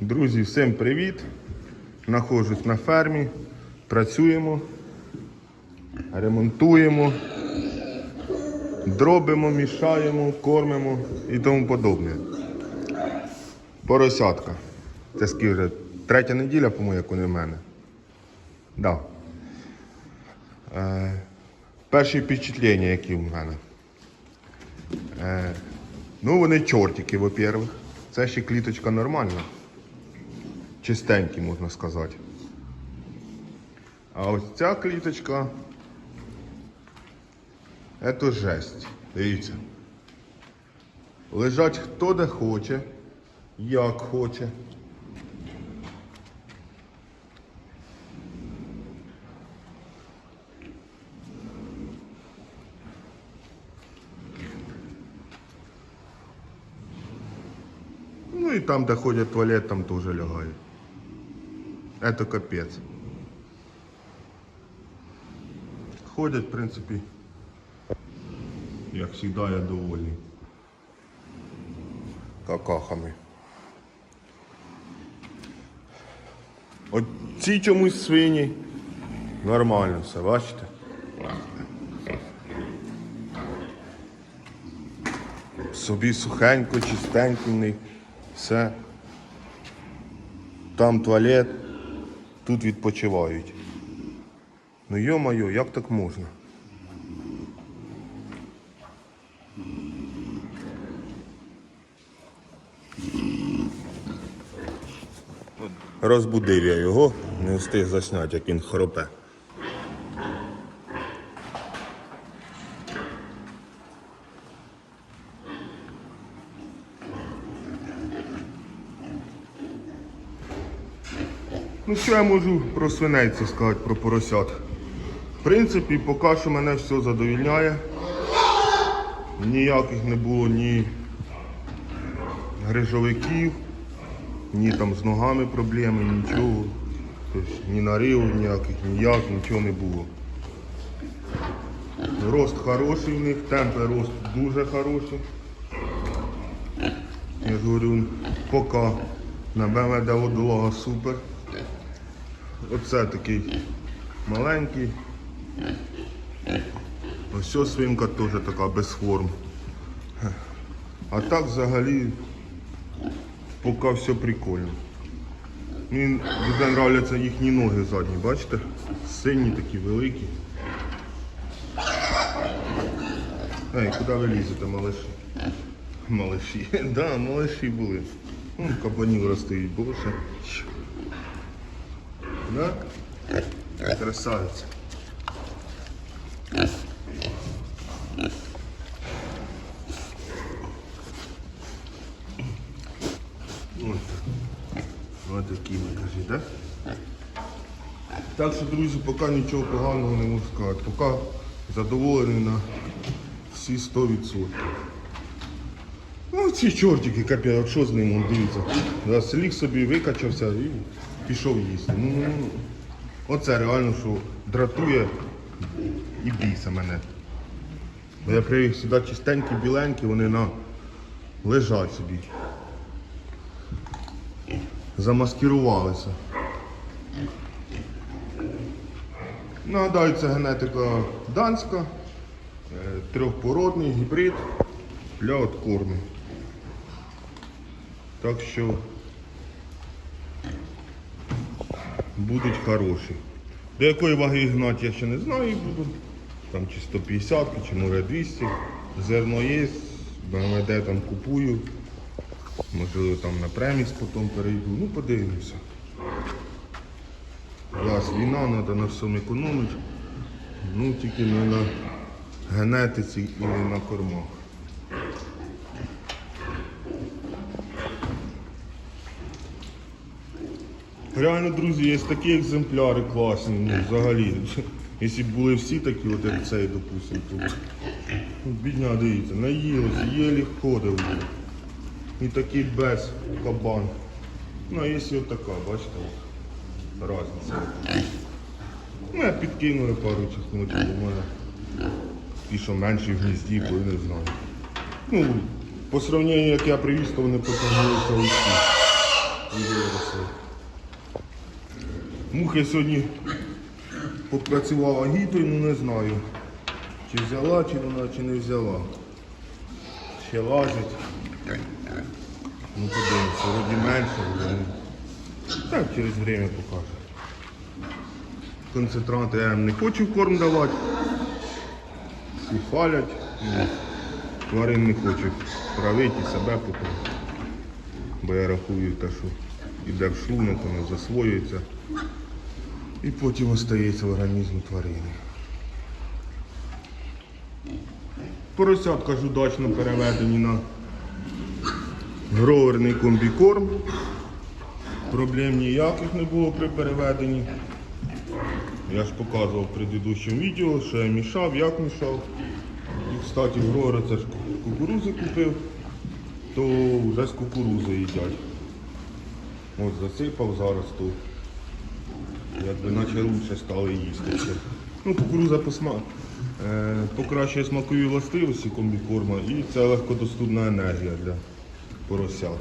Друзі, всім привіт! Нахожусь на фермі, працюємо, ремонтуємо, дробимо, мішаємо, кормимо і тому подобне. Поросятка. Це скільки вже третя неділя, по-моєму, як вони в мене. Да. Е, перші впечатлення, які в мене. Е, ну, вони чортики, во-первых. Це ще кліточка нормальна. Чистенькі, можна сказати. А ось ця кліточка. Це жесть. Дивіться. Лежать хто де хоче, як хоче. Ну і там, де ходять туалет, там теж лягають. Это капець. Ходять, в принципі, як завжди, я довольний. Какахами. От ці чомусь свині. Нормально все, бачите? Собі сухенько, чистенько. Все. Там туалет, тут відпочивають. Ну йо-моє, як так можна? Розбудив я його, не встиг засняти, як він хропе. Ну що я можу про свиней це сказати, про поросят? В принципі, поки що мене все задовільняє. Ніяких не було ні грижовиків, ні там з ногами проблеми, нічого. Тобто, ні нариву ніяких, ніяк, нічого не було. Рост хороший в них, темпи росту дуже хороші. Я ж говорю, поки на БМД водолога супер. Оце такий маленький. Ось свинка теж така без форм. А так взагалі поки все прикольно. Мені нравляться їхні ноги задні, бачите? Сині такі великі. Ей, куди ви лізете, малиші? Малиші. Да, малиші були. Ну, кабанів ростають більше. Да? Красавиця. Ось. Ось такі ви кажіть, так? Що, друзі, поки нічого поганого не можу сказати. Поки задоволений на всі 100%. Ну, ці чортики, капець, що з ним, дивіться. Зараз ліг собі викачався і пішов їсти. Ну, ну, ну. Оце реально, що дратує і бійся мене. Бо я привів сюди чистенькі, біленькі, вони на лежать собі. Замаскирувалися. Нагадаю, це генетика данська, е, трьохпородний гібрид для откорму. Так що будуть хороші. До якої ваги гнати я ще не знаю буду. Там чи 150, чи може 200. Зерно є, БМД там купую. Можливо там на преміс потім перейду. Ну подивимося. Зараз війна, треба на всьому економити. Ну тільки не на генетиці і не на кормах. Реально, друзі, є такі екземпляри класні, ну взагалі. Якщо б були всі такі, от як цей, допустимо, тут. Ну, Бідня, дивіться, наїлися, єлі ходив. І такий без кабан. Ну, а є от така, бачите, от, разниця. Ну, я підкинули пару чесночок, у мене ті, що менші в гнізді, бо я не знаю. Ну, по сравненню, як я привіз, то вони потягнулися усі. Мухи сьогодні попрацювала гідою, ну не знаю. Чи взяла, чи вона, чи не взяла. Ще лазить. Ну подивимося, вроді менше, ну, Так, через время покаже. Концентранти я не хочу корм давати. Всі фалять. Ну, Тварин не хочу травити себе потім. Бо я рахую те, що йде в шлунок, воно засвоюється. І потім остається в організмі тварини. Поросятка ж удачно переведені на гроверний комбікорм. Проблем ніяких не було при переведенні. Я ж показував в предыдущому відео, що я мішав, як мішав. І, кстати, грори це ж кукурузи купив, то вже з кукурузи їдять. От засипав зараз то якби наче лучше стали їсти. Ну, кукуруза посма... е, покращує смакові властивості комбікорма і це легкодоступна енергія для поросят.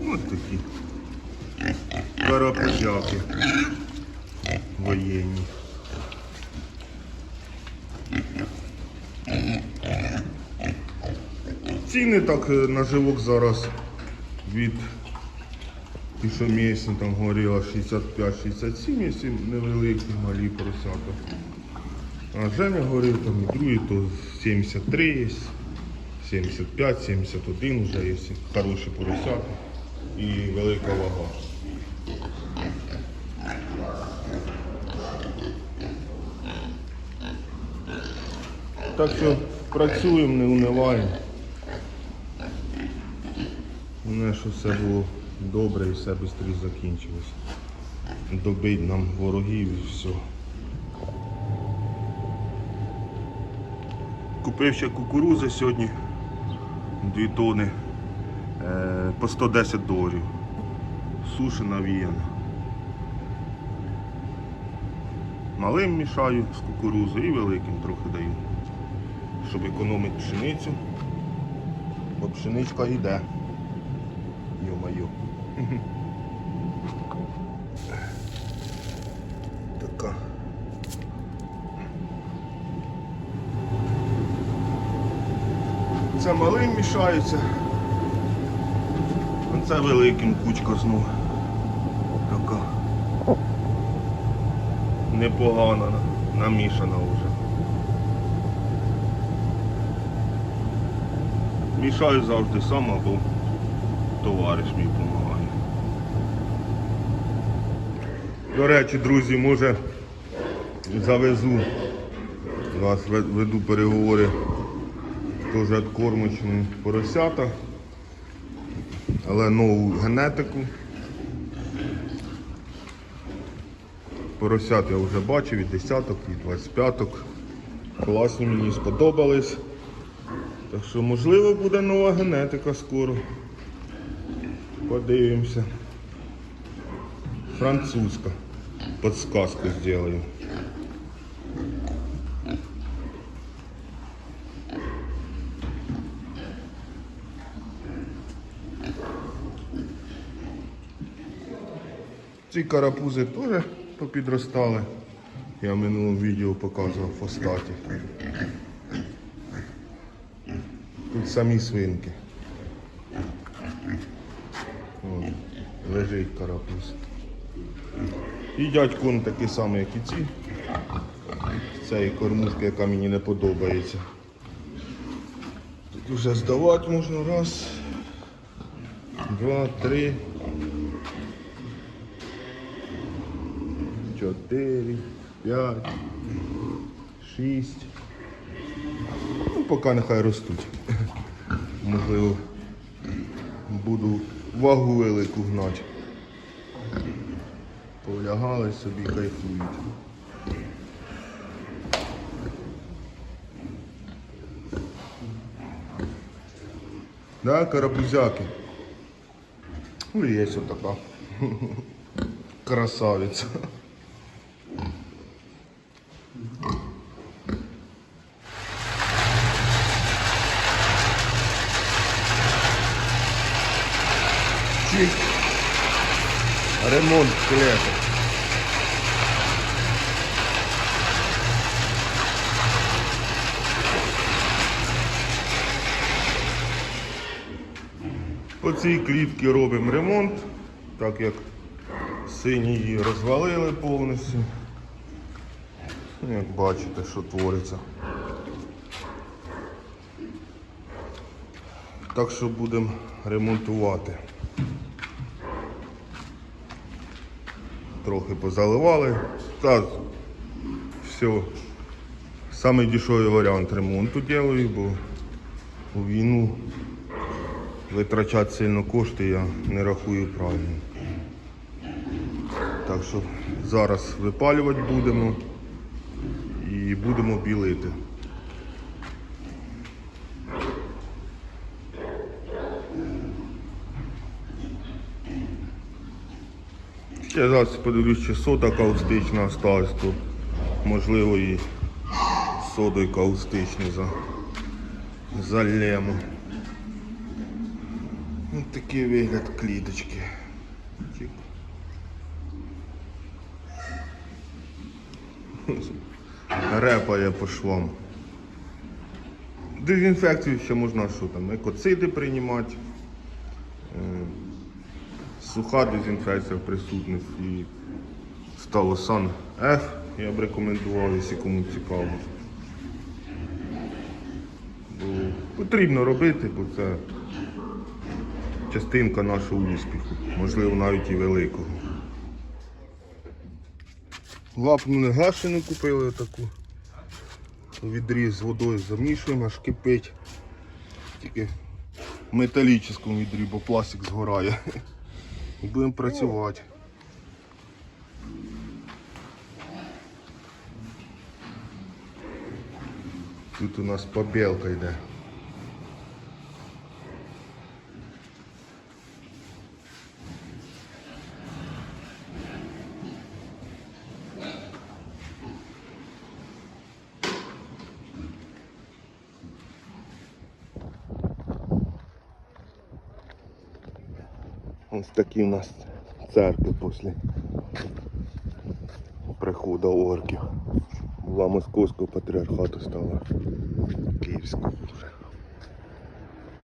Ось такі карапузяки воєнні. Ціни так е, на живок зараз від пішомісні, там говорила 65-67, якщо невеликі, малі поросята. А Женя говорив, там і другі, то 73 є, 75, 71 вже є, хороші поросята і велика вага. Так що працюємо, не униваємо. Головне, що все було добре і все швидше закінчилось. Добить нам ворогів і все. Купив ще кукурузи сьогодні. Дві тони е, по 110 доларів. Сушена віяна. Малим мішаю з кукурузою і великим трохи даю, щоб економити пшеницю. Бо пшеничка йде. Йо-моє. Така. Це малим мішається. А це великим кучка знову. Така. Непогана, намішана вже. Мішаю завжди сам або товариш мій допомагає. До речі, друзі, може завезу, ве- веду переговори теж від поросята, але нову генетику. Поросят я вже бачив і десяток, і 25. Класні мені сподобались. Так що можливо буде нова генетика скоро. Подивимося. Французька. Подсказку сделаю. Ці карапузи теж попідростали. Я в минулому відео показував фостаті. Тут самі свинки. Лежить карапуз. І дядько он такий самий, як і ці. З цієї кормушки, яка мені не подобається. Тут вже здавати можна раз, два, три, чотири, п'ять, шість. Ну, поки нехай ростуть. Можливо, буду вагу велику гнати. Полягали собі, кайфують. Да, карапузяки. Ну, є ось така красавиця. Чик. Ремонт клеток. По цій клітці робимо ремонт, так як сині її розвалили повністю. Ну, Як бачите, що твориться. Так що будемо ремонтувати. Трохи позаливали. Так, все. Самий дешевий варіант ремонту делаю, бо у війну витрачати сильно кошти я не рахую правильно. Так що зараз випалювати будемо і будемо білити. Ще зараз подивлюсь, чи сода каустична осталась, то можливо і содою каустичною за, залємо. Ось такий вигляд кліточки. Репає по швам. Дезінфекцію ще можна що там, екоциди приймати. Суха дезінфекція в присутності Сталосан F. Я б рекомендував, якщо кому цікаво. Бо потрібно робити, бо це частинка нашого успіху, можливо навіть і великого. Лапну негашену купили таку. Відріз з водою замішуємо, аж кипить. Тільки в металічному відрі, бо пластик згорає. І будемо працювати. Тут у нас побілка йде. Ось такі у нас церкви після приходу орків. Була московського патріархату стала київською вже.